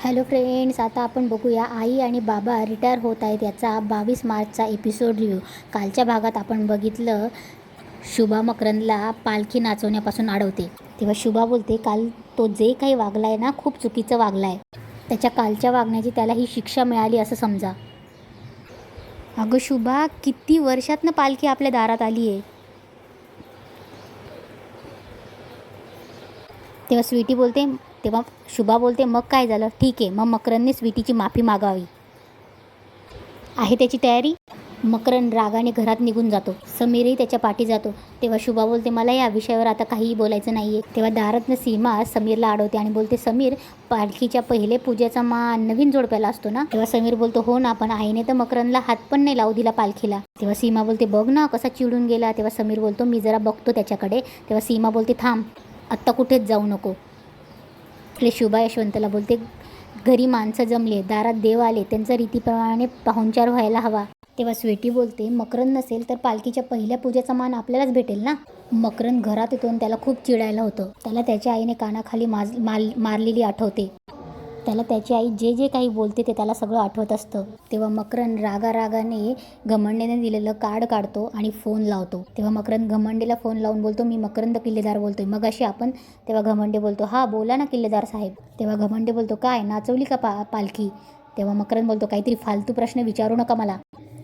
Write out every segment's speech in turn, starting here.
Hello friends आता आपण बघूया आई आणि बाबा रिटायर होत आहेत याचा बावीस मार्चचा एपिसोड रिव्ह्यू कालच्या भागात आपण बघितलं शुभा मकरंदला पालखी नाचवण्यापासून अडवते तेव्हा शुभा बोलते काल तो जे काही वागला आहे ना खूप चुकीचं वागला आहे त्याच्या कालच्या वागण्याची त्याला ही शिक्षा मिळाली असं समजा. अगं शुभा किती वर्षातनं पालखी आपल्या दारात आली आहे तेव्हा स्वीटी बोलते तेव्हा शुभा बोलते मग काय झालं? ठीक आहे मग मकरनने स्वीटीची माफी मागावी. आहे त्याची तयारी? मकरन रागाने घरात निघून जातो. समीरही त्याच्या पाठी जातो. तेव्हा शुभा बोलते मला या विषयावर आता काहीही बोलायचं नाही आहे तेव्हा दारातनं सीमा समीरला अडवते आणि बोलते समीर पालखीच्या पहिले पूजेचा मान नवीन जोडप्याला असतो ना? तेव्हा समीर बोलतो हो ना पण आईने तर मकरनला हात पण नाही लावू दिला पालखीला. तेव्हा सीमा बोलते बघ ना कसा चिडून गेला. तेव्हा समीर बोलतो मी जरा बघतो त्याच्याकडे. तेव्हा सीमा बोलते थांब आत्ता कुठेच जाऊ नको. इकडे शुभा यशवंतला बोलते घरी माणसं जमले दारात देव आले त्यांचा रीतीप्रमाणे पाहुणचार व्हायला हवा. तेव्हा स्वेटी बोलते मकरन नसेल तर पालखीच्या पहिल्या पूजेचा मान आपल्यालाच भेटेल ना? मकरन घरात येतो आणि त्याला खूप चिडायला होतं. त्याला त्याच्या आईने कानाखाली माज माल मारलेली आठवते. त्याला त्याची आई जे जे काही बोलते ते त्याला सगळं आठवत असतं. तेव्हा मकरन रागारागाने घमंडेने दिलेलं कार्ड काढतो आणि फोन लावतो. तेव्हा मकरन घमंडेला फोन लावून बोलतो मी मकरंद किल्लेदार बोलतोय. मग अशी आपण तेव्हा घमंडे बोलतो हा बोला ना किल्लेदार साहेब. तेव्हा घमंडे बोलतो काय नाचवली का पा पालखी? तेव्हा मकरन बोलतो काहीतरी फालतू प्रश्न विचारू नका मला.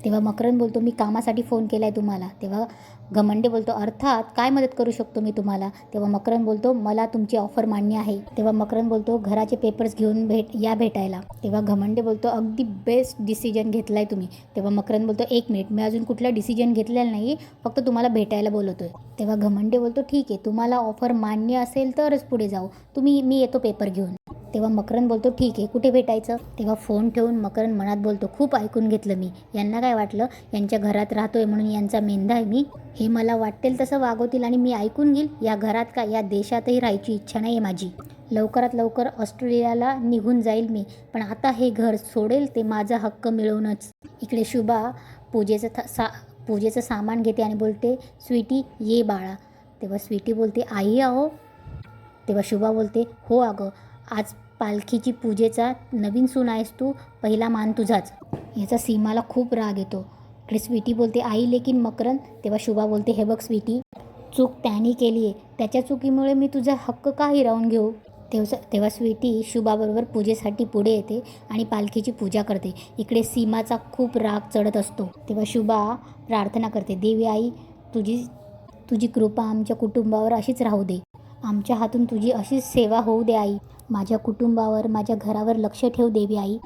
तेव्हा मकरन बोलतो मी कामासाठी फोन केला आहे तुम्हाला. तेव्हा घमंडे बोलतो अर्थात काय मदत करू शकतो मी तुम्हाला? तेव्हा मकरन बोलतो मला तुमची ऑफर मान्य आहे. तेव्हा मकरन बोलतो घराचे पेपर्स घेऊन भेट या भेटायला. तेव्हा घमंडे बोलतो अगदी बेस्ट डिसिजन घेतला आहे तुम्ही. तेव्हा मकरन बोलतो एक मिनिट मी अजून कुठला डिसिजन घेतलेला नाही फक्त तुम्हाला भेटायला बोलवतोय. तेव्हा घमंडे बोलतो ठीक आहे तुम्हाला ऑफर मान्य असेल तरच पुढे जाऊ. तुम्ही मी येतो पेपर घेऊन. तेव्हा मकरन बोलतो ठीक आहे कुठे भेटायचं? तेव्हा फोन ठेवून मकरन मनात बोलतो खूप ऐकून घेतलं मी. यांना काय वाटलं? यांच्या घरात राहतोय म्हणून यांचा मेंढा आहे मी. हे मला वाटेल तसं वागवतील आणि मी ऐकून घेईल. या घरात का या देशातही राहायची इच्छा नाही आहे माझी. लवकरात लवकर ऑस्ट्रेलियाला निघून जाईल मी. पण आता हे घर सोडेल ते माझा हक्क मिळवूनच. इकडे शुभा पूजेचं थ सा पूजेचं सामान घेते आणि बोलते स्वीटी ये बाळा. तेव्हा स्वीटी बोलते आई आहो तेव्हा शुभा बोलते हो अगं आज पालखीची पूजेचा नवीन सून आहेस तू पहिला मान तुझाच. याचा सीमाला खूप राग येतो. इकडे स्वीटी बोलते आई लेकिन मकरन तेव्हा शुभा बोलते हे बघ स्वीटी चूक त्याने केली आहे. त्याच्या चुकीमुळे मी तुझा हक्क का हिरावून घेऊ? तेव्हा तेव्हा स्वीटी शुभाबरोबर पूजेसाठी पुढे येते आणि पालखीची पूजा करते. इकडे सीमाचा खूप राग चढत असतो. तेव्हा शुभा प्रार्थना करते देवी आई तुझी तुझी कृपा आमच्या कुटुंबावर अशीच राहू दे. आमच्या हातून तुझी अशीच सेवा होऊ दे आई. माझ्या कुटुंबावर माझ्या घरावर लक्ष ठेव देवी आई.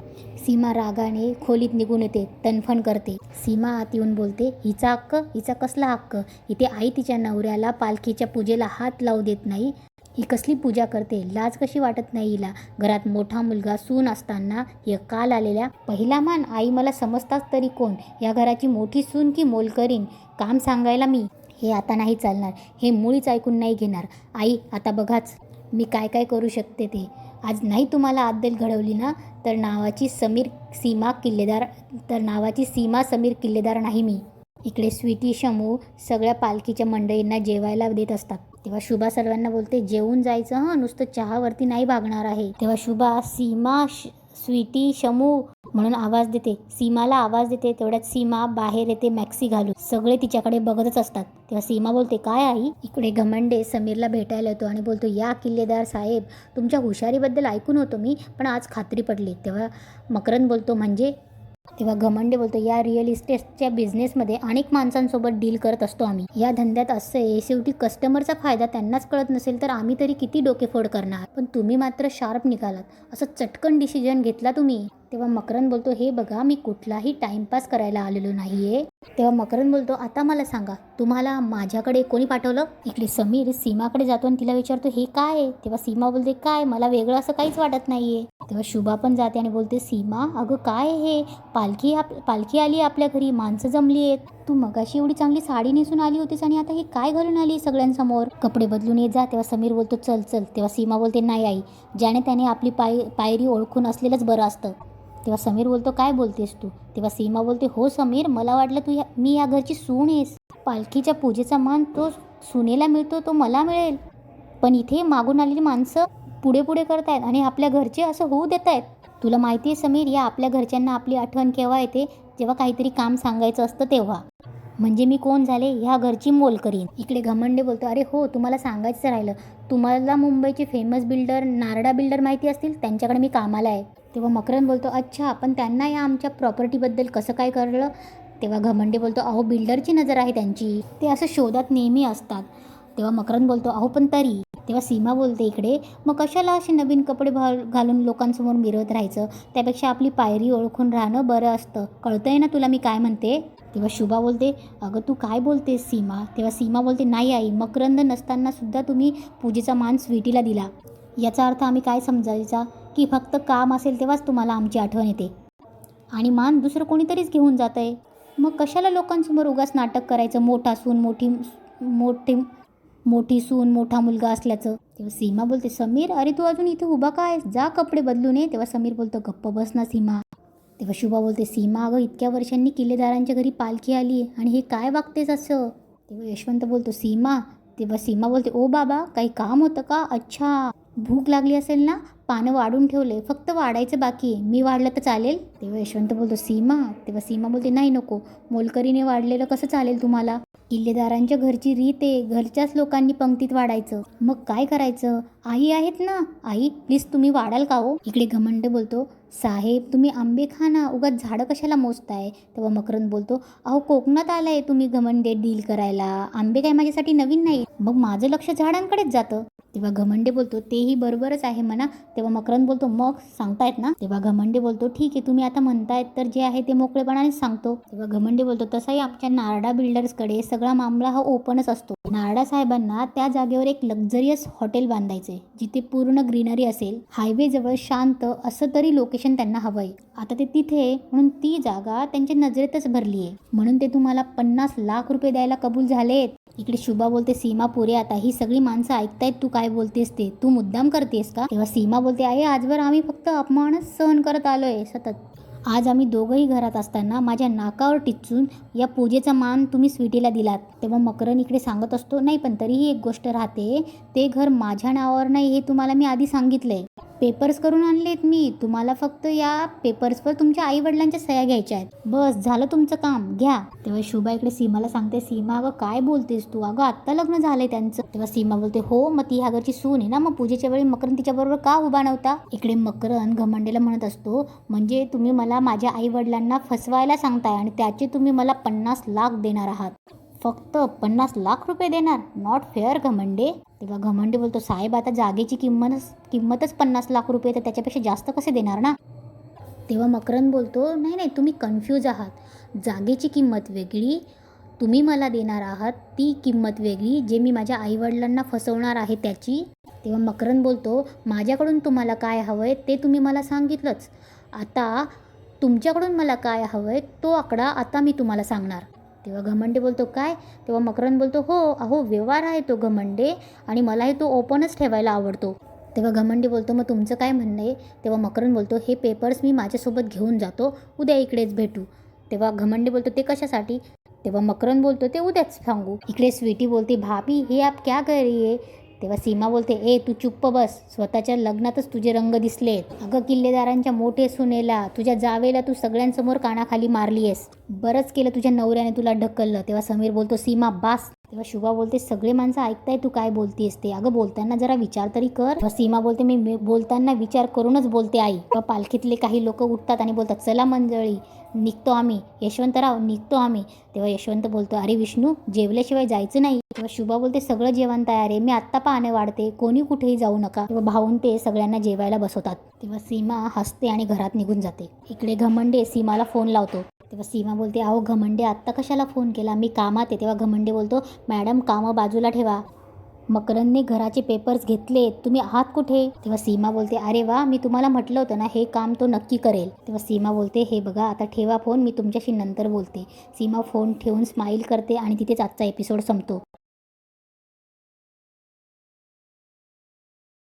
सीमा रागाने खोलीत निघून येते तनफण करते. सीमा आत येऊन बोलते हिचा हक्क हिचा कसला हक्क? इथे आई तिच्या नवऱ्याला पालखीच्या पूजेला हात लावू देत नाही. ही कसली पूजा करते? लाज कशी वाटत नाही हिला? घरात मोठा मुलगा सून असताना या काल आलेल्या पहिला मान आई मला समजताच तरी कोण? या घराची मोठी सून की मोलकरीन काम सांगायला मी? हे आता नाही चालणार. हे मुळीच ऐकून नाही घेणार. आई आता बघाच. मी काय काय करू शकते ते? आज नाही तुम्हाला अद्दल घडवली ना तर नावाची समीर सीमा किल्लेदार तर नावाची सीमा समीर किल्लेदार नाही मी. इकडे स्वीटी शमू सगळ्या पालखीच्या मंडळींना जेवायला देत असतात. तेव्हा शुभा सर्वांना बोलते जेवून जायचं हं? नुसतं चहावरती नाही भागणार आहे. तेव्हा शुभा सीमा श स्वीटी शमू म्हणून आवाज देते. सीमाला आवाज देते तेवढ्यात सीमा बाहेर येते मॅक्सी घालून. सगळे तिच्याकडे बघतच असतात. तेव्हा सीमा बोलते काय आई? इकडे घमंडे समीरला भेटायला येतो आणि बोलतो या किल्लेदार साहेब तुमच्या हुशारीबद्दल ऐकून होतो मी पण आज खात्री पडली. तेव्हा मकरंद बोलतो म्हणजे? तेव्हा घमंडे बोलतो या रिअल इस्टेटच्या बिझनेसमध्ये अनेक माणसांसोबत डील करत असतो आम्ही. या धंद्यात असं आहे शेवटी कस्टमरचा फायदा त्यांनाच कळत नसेल तर आम्ही तरी किती डोकेफोड करणार? पण तुम्ही मात्र शार्प निघालात. असं चटकन डिसिजन घेतला तुम्ही. तेव्हा मकरन बोलतो हे बघा मी कुठलाही टाइमपास करायला आलेलो नाहीये. तेव्हा मकरन बोलतो आता मला सांगा तुम्हाला माझ्याकडे कोणी पाठवलं? इकडे समीर सीमाकडे जातो आणि तिला विचारतो हे काय आहे? तेव्हा सीमा बोलते काय? मला वेगळं असं काहीच वाटत नाहीये. तेव्हा शुभा पण जाते आणि बोलते सीमा अगं काय हे? पालखी आप पालखी आली आपल्या घरी माणसं जमली आहेत. तू मगाशी एवढी चांगली साडी नेसून आली होतीस आणि आता ही काय घालून आली सगळ्यांसमोर? कपडे बदलून येत जा तेव्हा समीर बोलतो चल चल. तेव्हा सीमा बोलते नाही आई ज्याने त्याने आपली पाय पायरी ओळखून असलेलंच बरं असतं. तेव्हा समीर बोलतो काय बोलतेस तू? तेव्हा सीमा बोलते हो समीर मला वाटलं तू या मी या घरची सून आहेस. पालखीच्या पूजेचा मान तो सुनेला मिळतो तो मला मिळेल. पण इथे मागून आलेली माणसं पुढे पुढे करतायत आणि आपल्या घरचे असं होऊ देत आहेत तुला माहिती आहे समीर या आपल्या घरच्यांना आपली आठवण केव्हा येते? जेव्हा काहीतरी काम सांगायचं असतं तेव्हा. म्हणजे मी कोण झाले? ह्या घरची मोल करीन इकडे घमंडे बोलतो अरे हो तुम्हाला सांगायचं राहिलं. तुम्हाला मुंबईचे फेमस बिल्डर नारडा बिल्डर माहिती असतील? त्यांच्याकडे मी कामाला आहे. तेव्हा मकरन बोलतो अच्छा पण त्यांना या आमच्या प्रॉपर्टीबद्दल कसं काय कळलं? तेव्हा घमंडे बोलतो अहो बिल्डरची नजर आहे त्यांची. ते असं शोधात नेहमी असतात. तेव्हा मकरन बोलतो अहो पण तरी. तेव्हा सीमा बोलते इकडे मग कशाला असे नवीन कपडे भा घालून लोकांसमोर मिरवत राहायचं? त्यापेक्षा आपली पायरी ओळखून राहणं बरं असतं. कळतंय ना तुला मी काय म्हणते? तेव्हा शुभा बोलते अगं तू काय बोलतेस सीमा? तेव्हा सीमा बोलते नाही आई मकरंद नसताना सुद्धा तुम्ही पूजेचा मान स्वीटीला दिला. याचा अर्थ आम्ही काय समजायचा? की फक्त काम असेल तेव्हाच तुम्हाला आमची आठवण येते. आणि मान दुसरं कोणीतरीच घेऊन जात आहे मग कशाला लोकांसमोर उगाच नाटक करायचं? मोठा सून मोठी मोठी मोठी सून मोठा मुलगा असल्याचं. तेव्हा सीमा बोलते समीर अरे तू अजून इथे उभा काय? जा कपडे बदलून ये तेव्हा समीर बोलतो गप्प बस ना सीमा. तेव्हा शुभा बोलते सीमा अगं इतक्या वर्षांनी किल्लेदारांच्या घरी पालखी आली आणि हे काय वागतेस असं? तेव्हा यशवंत बोलतो सीमा. तेव्हा सीमा बोलते ओ बाबा काही काम होतं का? अच्छा. भूक लागली असेल ना पानं वाढून ठेवले फक्त वाढायचं बाकी आहे. मी वाढलं तर चालेल? तेव्हा यशवंत बोलतो सीमा. तेव्हा सीमा बोलते नाही नको मोलकरीने वाढलेलं कसं चालेल तुम्हाला? किल्लेदारांच्या घरची रीत आहे घरच्याच लोकांनी पंक्तीत वाढायचं. मग काय करायचं? आई आहेत ना? आई प्लीज तुम्ही वाढाल का हो? इकडे घमंड बोलतो साहेब तुम्ही आंबे खा ना उगाच झाडं कशाला मोजताय? तेव्हा मकरंद बोलतो अहो कोकणात आलाय तुम्ही घमंडे डील करायला. आंबे काय माझ्यासाठी नवीन नाही मग माझं लक्ष झाडांकडेच जातं. तेव्हा घमंडे बोलतो तेही बरोबरच आहे म्हणा. तेव्हा मकरंद बोलतो मग सांगतायत ना? तेव्हा घमंडे बोलतो ठीक आहे तुम्ही आता म्हणतायत तर जे आहे ते मोकळेपणाने सांगतो. तेव्हा घमंडे बोलतो तसाही आमच्या नारडा बिल्डर्सकडे सगळा मामला हा ओपनच असतो. नारडा साहेबांना त्या जागेवर एक लक्झरियस हॉटेल बांधायचे जिथे पूर्ण ग्रीनरी असेल हायवे जवळ शांत असं तरी लोकेशन त्यांना हवंय. आता ते तिथे आहे, म्हणून ती जागा त्यांच्या नजरेतच भरली आहे म्हणून ते तुम्हाला पन्नास लाख रुपये द्यायला कबूल झालेत. इकडे शुभा बोलते सीमा पुरे आता ही सगळी माणसं ऐकतायत तू काय काय बोलतेस ते? तू मुद्दाम करतेस का? तेव्हा सीमा बोलते आहे आजवर आम्ही फक्त अपमानच सहन करत आलोय सतत. आज आम्ही दोघंही घरात असताना माझ्या नाकावर टिचून या पूजेचा मान तुम्ही स्वीटीला दिलात. तेव्हा मकरन इकडे सांगत असतो नाही पण तरीही एक गोष्ट राहते. ते घर माझ्या नावावर नाही हे तुम्हाला मी आधी सांगितलंय. पेपर्स करून आणलेत मी. तुम्हाला फक्त या पेपर्सवर तुमच्या आई वडिलांच्या सह्या घ्यायच्या आहेत. बस झालं तुमचं काम. घ्या. तेव्हा शुभा इकडे सीमाला सांगते सीमा अगं काय बोलतेस तू? अगं आत्ता लग्न झालंय त्यांचं. तेव्हा सीमा बोलते हो मग ती ह्या घरची सून आहे ना? मग पूजेच्या वेळी मकरन तिच्याबरोबर का उभा नव्हता? इकडे मकरन घमंडेला म्हणत असतो म्हणजे तुम्ही मला माझ्या आईवडिलांना फसवायला सांगताय आणि त्याचे तुम्ही मला पन्नास लाख देणार आहात. फक्त पन्नास लाख रुपये देणार. Not fair Ghamande. तेव्हा घमंडे बोलतो साहेब आता जागेची किंमतच किंमतच पन्नास लाख रुपये तर त्याच्यापेक्षा जास्त कसे देणार ना? तेव्हा मकरंद बोलतो नाही नाही तुम्ही कन्फ्यूज आहात. जागेची किंमत वेगळी तुम्ही मला देणार आहात ती किंमत वेगळी जे मी माझ्या आईवडिलांना फसवणार आहे त्याची. तेव्हा मकरंद बोलतो माझ्याकडून तुम्हाला काय हवं आहे ते तुम्ही मला सांगितलंच. आता तुमच्याकडून मला काय हवं आहे तो आकडा आता मी तुम्हाला सांगणार. तेव्हा घमंडे बोलतो काय? तेव्हा मकरंद बोलतो हो अहो व्यवहार आहे तो घमंडे आणि मलाही तो ओपनच ठेवायला आवडतो. तेव्हा घमंडे बोलतो मग तुमचं काय म्हणणं आहे? तेव्हा मकरंद बोलतो हे पेपर्स मी माझ्यासोबत घेऊन जातो उद्या इकडेच भेटू. तेव्हा घमंडे बोलतो ते कशासाठी? तेव्हा मकरंद बोलतो ते उद्याच सांगू. इकडे स्वीटी बोलते भाभी हे आप क्या कर रही है? तेव्हा सीमा बोलते ए तू चुप्प बस. स्वतःच्या लग्नातच तुझे रंग दिसलेत. अगं किल्लेदारांच्या मोठे सुनेला तुझ्या जावेला तू सगळ्यांसमोर कानाखाली मारली आहेस बरंच केलं तुझ्या नवऱ्याने तुला ढकललं. तेव्हा समीर बोलतो सीमा बास. तेव्हा शुभा बोलते सगळे माणसं ऐकताय तू काय बोलतेस ते? अगं बोलताना जरा विचार तरी कर. तेव्हा सीमा बोलते मी बोलताना विचार करूनच बोलते आई. तेव्हा पालखीतले काही लोक उठतात आणि बोलतात चला मंजळी निघतो आम्ही. यशवंतराव निघतो आम्ही. तेव्हा यशवंत बोलतो अरे विष्णू जेवल्याशिवाय जायचं नाही. तेव्हा शुभा बोलते सगळं जेवण तयार आहे. मी आत्ता पाहणे वाढते. कोणी कुठेही जाऊ नका. तेव्हा भाऊन ते सगळ्यांना जेवायला बसवतात. तेव्हा सीमा हसते आणि घरात निघून जाते. इकडे घमंडे सीमाला फोन लावतो. तेव्हा सीमा बोलते अहो घमंडे आत्ता कशाला फोन केला? मी कामात आहे. तेव्हा घमंडे बोलतो मॅडम कामं बाजूला ठेवा. मकरंदने घराचे पेपर्स घेतले. तुम्ही आहात कुठे? तेव्हा सीमा बोलते अरे वा मी तुम्हाला म्हटलं होतं ना हे काम तो नक्की करेल. तेव्हा सीमा बोलते हे बघा आता ठेवा फोन मी तुमच्याशी नंतर बोलते. सीमा फोन ठेवून स्माईल करते आणि तिथेच आजचा एपिसोड संपतो.